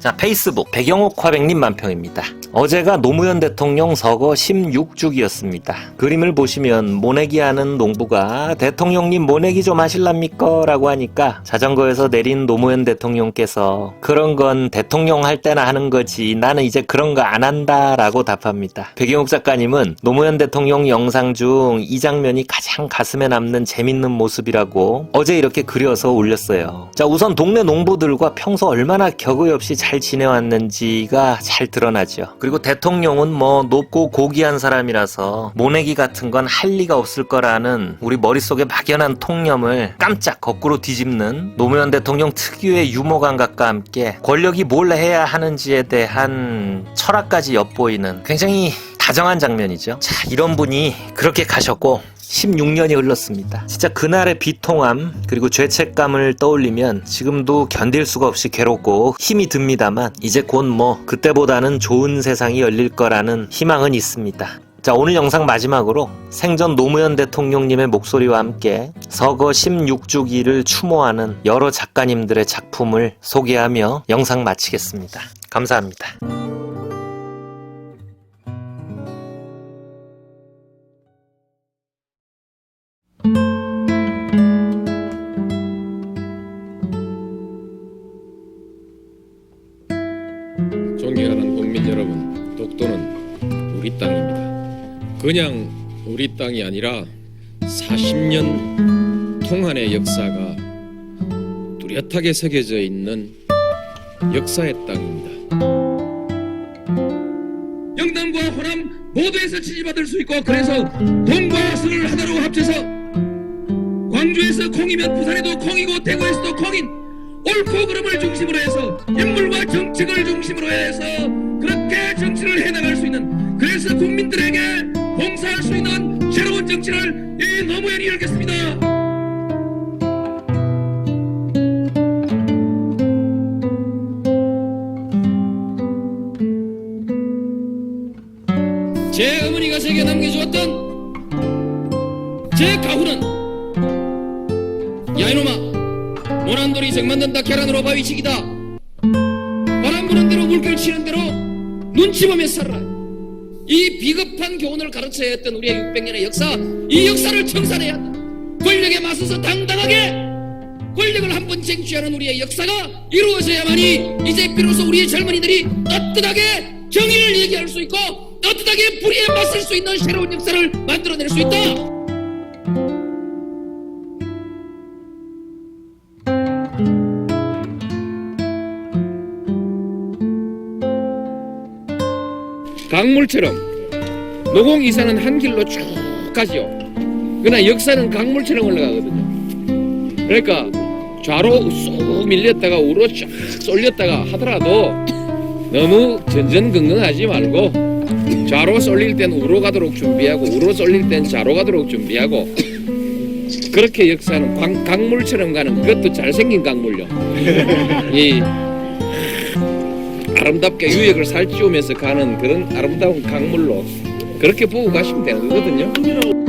자, 페이스북 배경옥 화백님 만평입니다. 어제가 노무현 대통령 서거 16주기였습니다. 그림을 보시면 모내기 하는 농부가 대통령님 모내기 좀 하실랍니까? 라고 하니까 자전거에서 내린 노무현 대통령께서 그런 건 대통령 할 때나 하는 거지 나는 이제 그런 거 안 한다 라고 답합니다. 배경옥 작가님은 노무현 대통령 영상 중 이 장면이 가장 가슴에 남는 재밌는 모습이라고 어제 이렇게 그려서 올렸어요. 자, 우선 동네 농부들과 평소 얼마나 격의 없이 잘 지내왔는지가 잘 드러나죠. 그리고 대통령은 뭐 높고 고귀한 사람이라서 모내기 같은 건 할 리가 없을 거라는 우리 머릿속에 막연한 통념을 깜짝 거꾸로 뒤집는 노무현 대통령 특유의 유머 감각과 함께 권력이 뭘 해야 하는지에 대한 철학까지 엿보이는 굉장히 다정한 장면이죠. 자, 이런 분이 그렇게 가셨고 16년이 흘렀습니다. 진짜 그날의 비통함 그리고 죄책감을 떠올리면 지금도 견딜 수가 없이 괴롭고 힘이 듭니다만 이제 곧 뭐 그때보다는 좋은 세상이 열릴 거라는 희망은 있습니다. 자, 오늘 영상 마지막으로 생전 노무현 대통령님의 목소리와 함께 서거 16주기를 추모하는 여러 작가님들의 작품을 소개하며 영상 마치겠습니다. 감사합니다. 존경하는 국민 여러분, 독도는 우리 땅입니다. 그냥 우리 땅이 아니라 40년 통한의 역사가 뚜렷하게 새겨져 있는 역사의 땅입니다. 영남과 호남 모두에서 지지받을 수 있고 그래서 동과 수를 하나로 합쳐서 광주에서 콩이면 부산에도 콩이고 대구에서도 콩인 옳고 그름을 중심으로 해서 인물 과 정책을 중심으로 해서 그렇게 정치를 해나갈 수 있는 그래서 국민들에게 봉사할 수 있는 새로운 정치를 이 노무현이 열겠습니다. 제 어머니가 제게 남겨주었던 제 가훈은 야 이놈아 모난돌이 정 만든다 계란으로 바위치기다 부는 대로 물결 치는 대로 눈치 보며 살아라 이 비겁한 교훈을 가르쳐야 했던 우리의 600년의 역사 이 역사를 청산해야 한다 권력에 맞서서 당당하게 권력을 한 번 쟁취하는 우리의 역사가 이루어져야만이 이제 비로소 우리의 젊은이들이 떳떳하게 정의를 얘기할 수 있고 떳떳하게 불의에 맞설 수 있는 새로운 역사를 만들어낼 수 있다. 강물처럼 노공 이사는 한 길로 쭉 가죠. 그러나 역사는 강물처럼 흘러가거든요. 그러니까 좌로 쏙 밀렸다가 우로 쫙 쏠렸다가 하더라도 너무 전전긍긍하지 말고 좌로 쏠릴 땐 우로 가도록 준비하고 우로 쏠릴 땐 좌로 가도록 준비하고 그렇게 역사는 광- 강물처럼 가는 그것도 잘생긴 강물요. 이 아름답게 유역을 살찌우면서 가는 그런 아름다운 강물로 그렇게 보고 가시면 되는 거거든요.